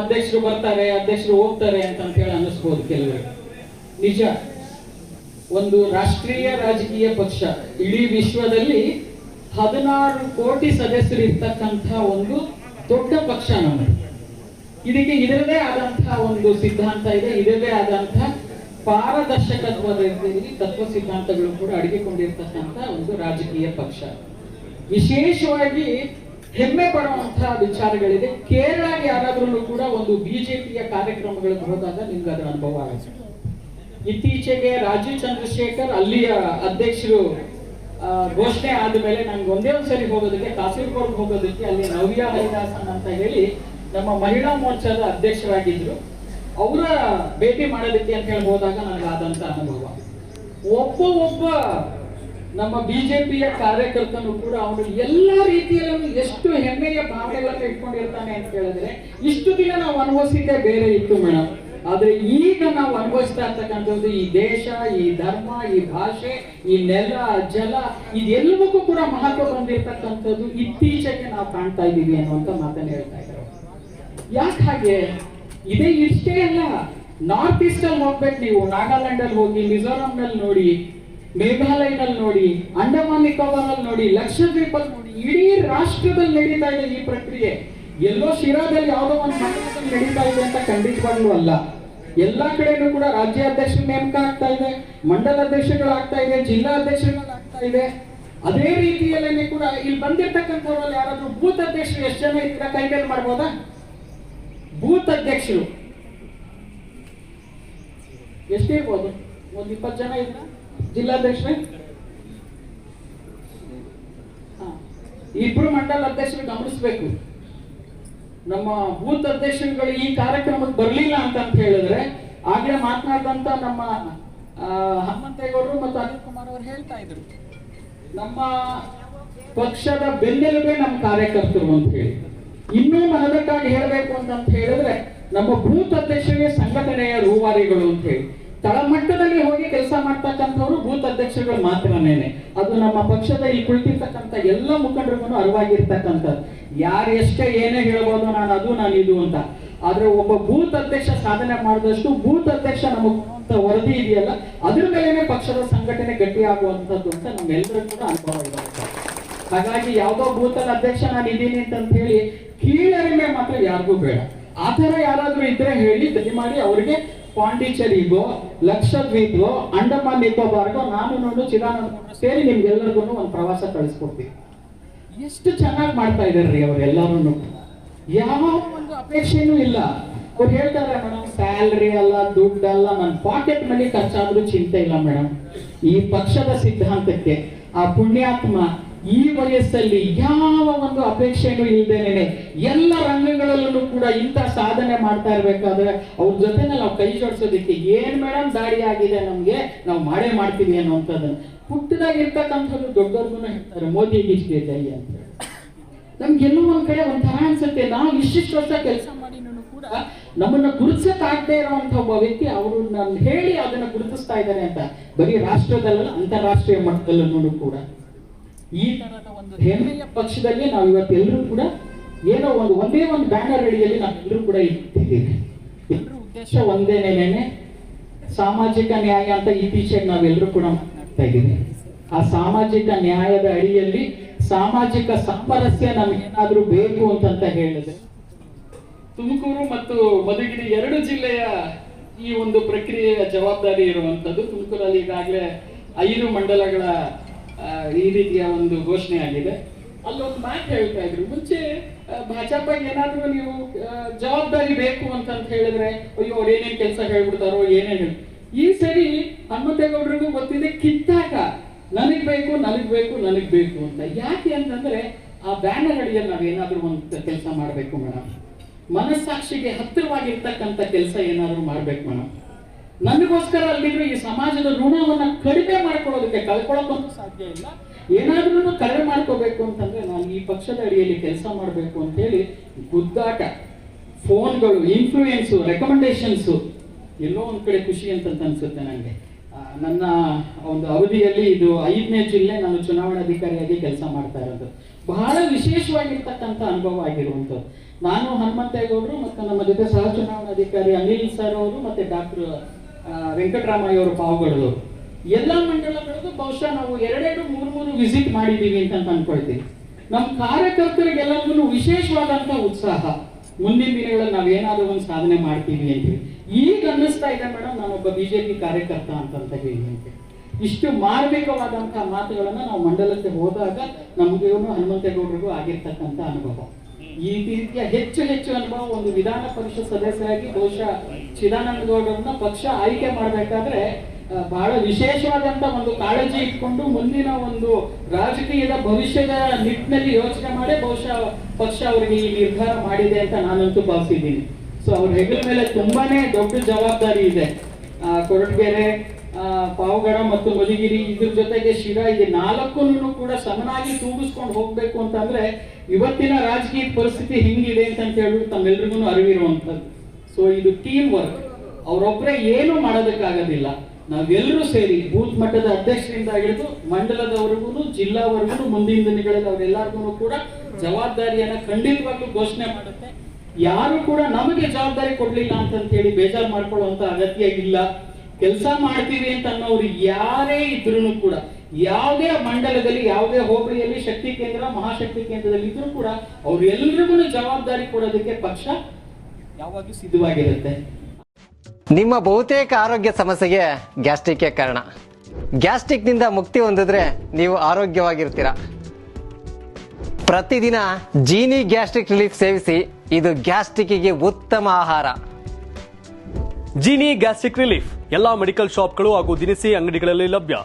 ಅಧ್ಯಕ್ಷರು ಬರ್ತಾರೆ, ಅಧ್ಯಕ್ಷರು ಹೋಗ್ತಾರೆ ಅಂತ ಹೇಳಿ ಅನ್ನಿಸ್ಬೋದು ಕೆಲವರು ನಿಜ. ಒಂದು ರಾಷ್ಟ್ರೀಯ ರಾಜಕೀಯ ಪಕ್ಷ ಇಡೀ ವಿಶ್ವದಲ್ಲಿ ಹದಿನಾರು ಕೋಟಿ ಸದಸ್ಯರು ಇರ್ತಕ್ಕಂಥ ಒಂದು ದೊಡ್ಡ ಪಕ್ಷ ನಮ್ಮದು. ಇದಕ್ಕೆ ಇದರದೇ ಆದಂತಹ ಒಂದು ಸಿದ್ಧಾಂತ ಇದೆ, ಇದರದೇ ಆದಂತಹ ಪಾರದರ್ಶಕತ್ವದ ತತ್ವ ಸಿದ್ಧಾಂತಗಳು ಕೂಡ ಅಡಗಿಕೊಂಡಿರ್ತಕ್ಕಂಥ ಒಂದು ರಾಜಕೀಯ ಪಕ್ಷ. ವಿಶೇಷವಾಗಿ ಹೆಮ್ಮೆ ಪಡುವಂತಹ ವಿಚಾರಗಳಿದೆ. ಕೇರಳಗೆ ಯಾರಾದ್ರೂ ಕೂಡ ಒಂದು ಬಿಜೆಪಿಯ ಕಾರ್ಯಕ್ರಮಗಳಿಗೆ ಹೋದಾಗ ನಿಮ್ಗೆ ಅದರ ಅನುಭವ ಆಗುತ್ತೆ ಇತ್ತೀಚೆಗೆ ರಾಜೀವ್ ಚಂದ್ರಶೇಖರ್ ಅಲ್ಲಿಯ ಅಧ್ಯಕ್ಷರು ಘೋಷಣೆ ಆದ ಮೇಲೆ ನಂಗೆ ಒಂದೇ ಒಂದ್ಸರಿ ಹೋಗೋದಕ್ಕೆ ಕಾಸರಗೋಡ್ ಹೋಗೋದಕ್ಕೆ ಅಲ್ಲಿ ನವ್ಯ ಹರಿದಾಸನ್ ಅಂತ ಹೇಳಿ ನಮ್ಮ ಮಹಿಳಾ ಮೋರ್ಚಾದ ಅಧ್ಯಕ್ಷರಾಗಿದ್ರು. ಅವರ ಭೇಟಿ ಮಾಡೋದಕ್ಕೆ ಅಂತ ಹೇಳಿ ಹೋದಾಗ ಆದಂತ ಅನುಭವ. ಒಬ್ಬ ಒಬ್ಬ ನಮ್ಮ ಬಿಜೆಪಿಯ ಕಾರ್ಯಕರ್ತನು ಕೂಡ ಅವನು ಎಲ್ಲ ರೀತಿಯಲ್ಲೂ ಎಷ್ಟು ಹೆಮ್ಮೆಯ ಭಾವನೆಗಳನ್ನು ಇಟ್ಕೊಂಡಿರ್ತಾನೆ ಅಂತ ಹೇಳಿದ್ರೆ, ಇಷ್ಟು ದಿನ ನಾವು ಅನುಭವಿಸಿದ್ದೆ ಬೇರೆ ಇತ್ತು ಮೇಡಮ್. ಆದ್ರೆ ಈಗ ನಾವು ಅನುಭವಿಸ್ತಾ ಇರ್ತಕ್ಕಂಥದ್ದು ಈ ದೇಶ, ಈ ಧರ್ಮ, ಈ ಭಾಷೆ, ಈ ನೆಲ, ಜಲ, ಇದೆಲ್ಲವಕ್ಕೂ ಕೂಡ ಮಹತ್ವ ಬಂದಿರತಕ್ಕಂಥದ್ದು ಇತ್ತೀಚೆಗೆ ನಾವು ಕಾಣ್ತಾ ಇದ್ದೀವಿ ಅನ್ನುವಂತ ಮಾತನ್ನ ಹೇಳ್ತಾ ಇದ್ದಾರೆ. ಯಾಕೆ ಹಾಗೆ? ಇದೇ ಇಷ್ಟೇ ಅಲ್ಲ. ನಾರ್ತ್ ಈಸ್ಟ್ ಅಲ್ಲಿ ಹೋಗ್ಬೇಕು ನೀವು ನಾಗಾಲ್ಯಾಂಡ್ ಅಲ್ಲಿ ಹೋಗಿ ಮಿಜೋರಾಂ ನಲ್ಲಿ ನೋಡಿ ಮೇಘಾಲಯದಲ್ಲಿ ನೋಡಿ, ಅಂಡಮಾನ್ ನಿಕೋಬಾರ್ ಅಲ್ಲಿ ನೋಡಿ ಲಕ್ಷದ್ವೀಪ್ ನೋಡಿ, ಇಡೀ ರಾಷ್ಟ್ರದಲ್ಲಿ ನಡೀತಾ ಇದೆ ಈ ಪ್ರಕ್ರಿಯೆ. ಎಲ್ಲೋ ಶಿರಾದಲ್ಲಿ ಯಾವುದೋ ಒಂದು ಸಂಘಟನೆ ನಡೀತಾ ಇದೆ ಅಂತ ಖಂಡಿತವಾಗ್ಲೂ ಅಲ್ಲ. ಎಲ್ಲಾ ಕಡೆನೂ ಕೂಡ ರಾಜ್ಯಾಧ್ಯಕ್ಷರ ನೇಮಕ ಆಗ್ತಾ ಇದೆ, ಮಂಡಲ ಅಧ್ಯಕ್ಷಗಳಾಗ್ತಾ ಇದೆ, ಜಿಲ್ಲಾ ಅಧ್ಯಕ್ಷಗಳಾಗ್ತಾ ಇದೆ. ಅದೇ ರೀತಿಯಲ್ಲೇ ಕೂಡ ಇಲ್ಲಿ ಬಂದಿರ್ತಕ್ಕಂಥವ್ರಲ್ಲಿ ಯಾರಾದ್ರೂ ಬೂತ್ ಅಧ್ಯಕ್ಷರು ಎಷ್ಟು ಜನ ಇದ್ರ ಕೈ ಮೇಲೆ ಮಾಡ್ಬೋದಾ? ಬೂತ್ ಅಧ್ಯಕ್ಷರು. ಎಷ್ಟಿರ್ಬೋದು ಒಂದ್ ಇಪ್ಪತ್ತು ಜನ ಇದ್ರ? ಜಿಲ್ಲಾಧ್ಯಕ್ಷರೇ. ಇಬ್ರು ಮಂಡಲ ಅಧ್ಯಕ್ಷರು ಗಮನಿಸ್ಬೇಕು. ನಮ್ಮ ಬೂತ್ ಅಧ್ಯಕ್ಷರುಗಳು ಈ ಕಾರ್ಯಕ್ರಮಕ್ಕೆ ಬರ್ಲಿಲ್ಲ ಅಂತ ಅಂತ ಹೇಳಿದ್ರೆ ಆಗ್ಲೇ ಮಾತನಾಡಿದಂತ ನಮ್ಮ ಹನುಮಂತೇಗೌಡರು ಮತ್ತು ಅನಿಲ್ ಕುಮಾರ್ ಅವರು ಹೇಳ್ತಾ ಇದ್ರು. ನಮ್ಮ ಪಕ್ಷದ ಬೆನ್ನೆಲುಬೇ ನಮ್ಮ ಕಾರ್ಯಕರ್ತರು ಅಂತ ಹೇಳಿ. ಇನ್ನೂ ಮನದಕ್ಕಾಗಿ ಹೇಳಬೇಕು ಅಂತ ಅಂತ ಹೇಳಿದ್ರೆ, ನಮ್ಮ ಬೂತ್ ಅಧ್ಯಕ್ಷರಿಗೆ ಸಂಘಟನೆಯ ರೂವಾರಿಗಳು ಅಂತ ಹೇಳಿ. ತಳಮಟ್ಟದಲ್ಲಿ ಹೋಗಿ ಕೆಲಸ ಮಾಡ್ತಕ್ಕಂಥವ್ರು ಬೂತ್ ಅಧ್ಯಕ್ಷರುಗಳು ಮಾತ್ರನೇನೆ ಅದು ನಮ್ಮ ಪಕ್ಷದ ಈ ಕುಳಿತಿರ್ತಕ್ಕಂಥ ಎಲ್ಲ ಮುಖಂಡರಿಗೂ ಅರಿವಾಗಿರ್ತಕ್ಕಂಥದ್ದು. ಯಾರು ಎಷ್ಟೇ ಏನೇ ಹೇಳ್ಬೋದು ನಾನು ಅದು, ನಾನು ಇದು ಅಂತ. ಆದ್ರೆ ಒಬ್ಬ ಬೂತ್ ಅಧ್ಯಕ್ಷ ಸಾಧನೆ ಮಾಡಿದಷ್ಟು ಬೂತ್ ಅಧ್ಯಕ್ಷ ನಮಗೆ ವರದಿ ಇದೆಯಲ್ಲ, ಅದ್ರ ಮೇಲೇನೆ ಪಕ್ಷದ ಸಂಘಟನೆ ಗಟ್ಟಿ ಆಗುವಂತದ್ದು ಅಂತ ನಮ್ಮೆಲ್ಲರೂ ಕೂಡ ಅನುಭವ ಇದೆ ಹಾಗಾಗಿ ಯಾವ್ದೋ ಬೂತಲ್ಲಿ ಅಧ್ಯಕ್ಷ ನಾನು ಇದ್ದೀನಿ ಅಂತ ಹೇಳಿ ಕೀಳರಿಮೆ ಮಾತ್ರ ಯಾರಿಗೂ ಬೇಡ. ಆ ಥರ ಯಾರಾದ್ರೂ ಇದ್ರೆ ಹೇಳಿ ದಯಮಾಡಿ ಅವರಿಗೆ ಪಾಂಡಿಚೇರಿಗೋ ಲಕ್ಷದ್ವೀಪ್ಗೋ ಅಂಡಮಾನ್ ನಿಕೋಬಾರ್ಗೋ ನಾನು ನೋಡು ಚಿದಾನಂದ ಸೇರಿ ನಿಮ್ಗೆಲ್ಲರಿಗೂ ಒಂದು ಪ್ರವಾಸ ಕಳಿಸ್ಕೊಡ್ತೀವಿ. ಎಷ್ಟು ಚೆನ್ನಾಗಿ ಮಾಡ್ತಾ ಇದಾರ್ರಿ ಅವರೆಲ್ಲರೂ ಯಾವ ಒಂದು ಅಪೇಕ್ಷೆನೂ ಇಲ್ಲ. ಅವ್ರು ಹೇಳ್ತಾರೆ, ಮೇಡಮ್, ಸ್ಯಾಲ್ರಿ ಅಲ್ಲ, ದುಡ್ಡು ಅಲ್ಲ ನನ್ನ ಪಾಕೆಟ್ ಮನಿ ಖರ್ಚಾದ್ರೂ ಚಿಂತೆ ಇಲ್ಲ ಮೇಡಮ್. ಈ ಪಕ್ಷದ ಸಿದ್ಧಾಂತಕ್ಕೆ ಆ ಪುಣ್ಯಾತ್ಮ ಈ ವಯಸ್ಸಲ್ಲಿ ಯಾವ ಒಂದು ಅಪೇಕ್ಷೆನೂ ಇಲ್ದೇನೆ ಎಲ್ಲ ರಂಗಗಳಲ್ಲೂ ಕೂಡ ಇಂಥ ಸಾಧನೆ ಮಾಡ್ತಾ ಇರ್ಬೇಕಾದ್ರೆ ಅವ್ರ ಜೊತೆ ನಾವು ಕೈ ಜೋಡಿಸೋದಿಕ್ಕೆ ಏನ್ ಮೇಡಮ್ ದಾಡಿ ಆಗಿದೆ ನಮ್ಗೆ? ನಾವು ಮಾಡೇ ಮಾಡ್ತೀವಿ ಅನ್ನುವಂಥದ್ದನ್ನ. ಪುಟ್ಟದಾಗಿರ್ತಕ್ಕಂಥದ್ದು ದೊಡ್ಡವ್ರಿಗೂ ಹೇಳ್ತಾರೆ, ಮೋದಿ ಇಷ್ಟೇ ಜೈ ಅಂತ ಹೇಳಿ. ನಮ್ಗೆಲ್ಲೋ ಒಂದ್ ಕಡೆ ಒಂಥರ ಅನ್ಸುತ್ತೆ, ನಾವು ಇಷ್ಟಿಷ್ಟು ವರ್ಷ ಕೆಲಸ ಮಾಡಿನೂ ಕೂಡ ನಮ್ಮನ್ನ ಗುರುತಿಸಕ್ ಆಗದೆ ಇರುವಂತ ಒಬ್ಬ ವ್ಯಕ್ತಿ ಅವರು ನಾನು ಹೇಳಿ ಅದನ್ನ ಗುರುತಿಸ್ತಾ ಇದ್ದಾರೆ ಅಂತ. ಬರೀ ರಾಷ್ಟ್ರದಲ್ಲ, ಅಂತಾರಾಷ್ಟ್ರೀಯ ಮಟ್ಟದಲ್ಲೂ ಕೂಡ. ಈ ತರದ ಒಂದು ಹೆಮ್ಮೆಯ ಪಕ್ಷದಲ್ಲಿ ನಾವು ಇವತ್ತೆಲ್ಲರೂ ಕೂಡ ಏನೋ ಒಂದು ಒಂದೇ ಒಂದು ಬ್ಯಾನರ್ ಅಡಿಯಲ್ಲಿ ನಾವೆಲ್ಲರೂ ಕೂಡ ಇಟ್ಟಿದ್ದೀವಿ ಎಲ್ಲರೂ ಉದ್ದೇಶ ಒಂದೇನೇನೆ ಸಾಮಾಜಿಕ ನ್ಯಾಯ ಅಂತ ಇತ್ತೀಚೆಗೆ ನಾವೆಲ್ಲರೂ ಕೂಡ ಮಾತನಾಡ್ತಾ ಇದ್ದೀವಿ. ಆ ಸಾಮಾಜಿಕ ನ್ಯಾಯದ ಅಡಿಯಲ್ಲಿ ಸಾಮಾಜಿಕ ಸಾಮರಸ್ಯ ನಮಗೇನಾದ್ರೂ ಬೇಕು ಅಂತಂತ ಹೇಳಿದೆ ತುಮಕೂರು ಮತ್ತು ಮಧುಗಿರಿ ಎರಡು ಜಿಲ್ಲೆಯ ಈ ಒಂದು ಪ್ರಕ್ರಿಯೆಯ ಜವಾಬ್ದಾರಿ ಇರುವಂತದ್ದು. ತುಮಕೂರಲ್ಲಿ ಈಗಾಗಲೇ ಐದು ಮಂಡಲಗಳ ಈ ರೀತಿಯ ಒಂದು ಘೋಷಣೆ ಆಗಿದೆ. ಅಲ್ಲೊಂದು ಮಾತು ಹೇಳ್ತಾ ಇದ್ರು. ಮುಂಚೆ ಭಾಜಪ ಏನಾದರೂ ಏನಾದ್ರೂ ನೀವು ಜವಾಬ್ದಾರಿ ಬೇಕು ಅಂತಂತ ಹೇಳಿದ್ರೆ, ಅಯ್ಯೋ, ಅವ್ರು ಏನೇನ್ ಕೆಲಸ ಹೇಳ್ಬಿಡ್ತಾರೋ, ಏನೇನು ಹೇಳಿ, ಈ ಸರಿ ಹನುಮಂತೇಗೌಡರಿಗೂ ಗೊತ್ತಿದೆ ಕಿತ್ತಾಕ ನನಗ್ ಬೇಕು ನನಗ್ ಬೇಕು ನನಗ್ ಬೇಕು ಅಂತ. ಯಾಕೆ ಅಂತಂದ್ರೆ, ಆ ಬ್ಯಾನರ್ ಅಡಿಯಲ್ಲಿ ನಾವೇನಾದ್ರೂ ಒಂದು ಕೆಲಸ ಮಾಡಬೇಕು, ಮೇಡಮ್. ಮನಸ್ಸಾಕ್ಷಿಗೆ ಹತ್ತಿರವಾಗಿರ್ತಕ್ಕಂಥ ಕೆಲಸ ಏನಾದರೂ ಮಾಡ್ಬೇಕು, ಮೇಡಮ್. ನನಗೋಸ್ಕರ ಅಲ್ಲಿದ್ರೆ ಈ ಸಮಾಜದ ಋಣವನ್ನು ಕಡಿಮೆ ಮಾಡ್ಕೊಳ್ಳೋದಕ್ಕೆ ಕಳ್ಕೊಳ್ಳೋಕ್ಕಂತೂ ಸಾಧ್ಯ ಇಲ್ಲ. ಏನಾದ್ರೂ ಕಡಿಮೆ ಮಾಡ್ಕೋಬೇಕು ಅಂತಂದ್ರೆ ನಾನು ಈ ಪಕ್ಷದ ಅಡಿಯಲ್ಲಿ ಕೆಲಸ ಮಾಡಬೇಕು ಅಂತ ಹೇಳಿ ಗುದ್ದಾಟ, ಫೋನ್ಗಳು ಇನ್ಫ್ಲೂಯೆನ್ಸು ರೆಕಮೆಂಡೇಶನ್ಸು ಎಲ್ಲೋ ಒಂದು ಕಡೆ ಖುಷಿ ಅಂತ ಅನ್ಸುತ್ತೆ ನನಗೆ ನನ್ನ ಒಂದು ಅವಧಿಯಲ್ಲಿ ಇದು ಐದನೇ ಜಿಲ್ಲೆ ನಾನು ಚುನಾವಣಾಧಿಕಾರಿಯಾಗಿ ಕೆಲಸ ಮಾಡ್ತಾ ಇರೋದು. ಬಹಳ ವಿಶೇಷವಾಗಿರ್ತಕ್ಕಂಥ ಅನುಭವ ಆಗಿರುವಂಥದ್ದು. ನಾನು ಹನುಮಂತೇಗೌಡರು ಮತ್ತು ನಮ್ಮ ಜೊತೆ ಸಹ ಚುನಾವಣಾಧಿಕಾರಿ ಅನಿಲ್ ಸರ್ ಅವರು ಮತ್ತು ಡಾಕ್ಟರ್ ವೆಂಕಟರಾಮಯ್ಯ ಅವರು ಪಾಲ್ಗೊಳ್ಳೋರು ಎಲ್ಲ ಮಂಡಲಗಳದ್ದು ಬಹುಶಃ ನಾವು ಎರಡೆರಡು, ಮೂರು ಮೂರು ವಿಸಿಟ್ ಮಾಡಿದ್ದೀವಿ ಅಂತ ಅನ್ಕೊಳ್ತೀವಿ ನಮ್ಮ ಕಾರ್ಯಕರ್ತರಿಗೆಲ್ಲರಿಗೂ ವಿಶೇಷವಾದಂತ ಉತ್ಸಾಹ. ಮುಂದಿನ ದಿನಗಳಲ್ಲಿ ನಾವೇನಾದ್ರೂ ಒಂದು ಸಾಧನೆ ಮಾಡ್ತೀವಿ ಅಂತೀವಿ. ಈಗ ಅನ್ನಿಸ್ತಾ ಇದೆ ಮೇಡಮ್, ನಾನೊಬ್ಬ ಬಿಜೆಪಿ ಕಾರ್ಯಕರ್ತ ಅಂತಂತ ಹೇಳಿ ಅಂತ ಇಷ್ಟು ಮಾರ್ಮಿಕವಾದಂತಹ ಮಾತುಗಳನ್ನ ನಾವು ಮಂಡಲಕ್ಕೆ ಹೋದಾಗ ನಮ್ಗೆ ಹನುಮಂತೇಗೌಡರಿಗೂ ಆಗಿರ್ತಕ್ಕಂಥ ಅನುಭವ. ಈ ರೀತಿಯ ಹೆಚ್ಚು ಹೆಚ್ಚು ಅನುಭವ ಒಂದು ವಿಧಾನ ಪರಿಷತ್ ಸದಸ್ಯರಾಗಿ ಬಹುಶಃ ಚಿದಾನಂದ ಗೌಡರನ್ನ ಪಕ್ಷ ಆಯ್ಕೆ ಮಾಡಬೇಕಾದ್ರೆ ಬಹಳ ವಿಶೇಷವಾದಂತ ಒಂದು ಕಾಳಜಿ ಇಟ್ಕೊಂಡು ಮುಂದಿನ ಒಂದು ರಾಜಕೀಯದ ಭವಿಷ್ಯದ ನಿಟ್ಟಿನಲ್ಲಿ ಯೋಚನೆ ಮಾಡಿ ಬಹುಶಃ ಪಕ್ಷ ಅವರಿಗೆ ಈ ನಿರ್ಧಾರ ಮಾಡಿದೆ ಅಂತ ನಾನಂತೂ ಭಾವಿಸಿದ್ದೀನಿ. ಸೊ ಅವ್ರ ಹೆಗಲ ಮೇಲೆ ತುಂಬಾನೇ ದೊಡ್ಡ ಜವಾಬ್ದಾರಿ ಇದೆ. ಕೊರಟಗೆರೆ ಪಾವಗಡ ಮತ್ತು ಮಧುಗಿರಿ ಇದ್ರ ಜೊತೆಗೆ ಶಿರಾ ಇದೆ ನಾಲ್ಕನ್ನು ಕೂಡ ಸಮನಾಗಿ ತೂಗಿಸ್ಕೊಂಡು ಹೋಗ್ಬೇಕು ಅಂತಂದ್ರೆ ಇವತ್ತಿನ ರಾಜಕೀಯ ಪರಿಸ್ಥಿತಿ ಹಿಂಗಿದೆ ಅಂತ ಹೇಳ್ಬಿಟ್ಟು ತಮ್ಮೆಲ್ರಿಗೂ ಅರಿವಿರುವಂತದ್ದು ಸೊ ಇದು ಟೀಮ್ ವರ್ಕ್ ಅವರೊಬ್ಬರೇ ಏನು ಮಾಡೋದಕ್ಕಾಗೋದಿಲ್ಲ. ನಾವೆಲ್ಲರೂ ಸೇರಿ ಬೂತ್ ಮಟ್ಟದ ಅಧ್ಯಕ್ಷರಿಂದ ಹಿಡಿದು ಮಂಡಲದವರೆಗೂ ಜಿಲ್ಲಾವರೆಗೂ ಮುಂದಿನ ದಿನಗಳಲ್ಲಿ ಅವರೆಲ್ಲರಿಗೂ ಕೂಡ ಜವಾಬ್ದಾರಿಯನ್ನ ಖಂಡಿತವಾಗ್ಲೂ ಘೋಷಣೆ ಮಾಡುತ್ತೆ. ಯಾರು ಕೂಡ ನಮಗೆ ಜವಾಬ್ದಾರಿ ಕೊಡ್ಲಿಲ್ಲ ಅಂತ ಹೇಳಿ ಬೇಜಾರು ಮಾಡ್ಕೊಳ್ಳುವಂತ ಅಗತ್ಯ ಇಲ್ಲ. ಕೆಲಸ ಮಾಡ್ತೀವಿ ಅಂತ ಅನ್ನೋರು ಯಾರೇ ಇದ್ರು ಕೂಡ ಯಾವುದೇ ಮಂಡಲದಲ್ಲಿ ಯಾವುದೇ ಹೋಬಳಿಯಲ್ಲಿ ಶಕ್ತಿ ಕೇಂದ್ರ ಮಹಾಶಕ್ತಿ ಕೇಂದ್ರದಲ್ಲಿ ಇದ್ರೂ ಕೂಡ ಅವ್ರು ಎಲ್ರಿಗೂ ಜವಾಬ್ದಾರಿ ಕೊಡೋದಕ್ಕೆ ಪಕ್ಷ ಯಾವಾಗಲೂ ಸಿದ್ಧವಾಗಿರುತ್ತೆ. ನಿಮ್ಮ ಬಹುತೇಕ ಆರೋಗ್ಯ ಸಮಸ್ಯೆಗೆ ಗ್ಯಾಸ್ಟ್ರಿಕ್ ಕಾರಣ. ಗ್ಯಾಸ್ಟ್ರಿಕ್ನಿಂದ ಮುಕ್ತಿ ಹೊಂದಿದ್ರೆ ನೀವು ಆರೋಗ್ಯವಾಗಿರ್ತೀರ. ಪ್ರತಿದಿನ ಜೀನಿ ಗ್ಯಾಸ್ಟ್ರಿಕ್ ರಿಲೀಫ್ ಸೇವಿಸಿ ಇದು ಗ್ಯಾಸ್ಟ್ರಿಕ್ಗೆ ಉತ್ತಮ ಆಹಾರ. Jeeni gastric relief. ಎಲ್ಲಾ ಮೆಡಿಕಲ್ ಶಾಪ್ಗಳು ಹಾಗೂ ದಿನಸಿ ಅಂಗಡಿಗಳಲ್ಲಿ ಲಭ್ಯ.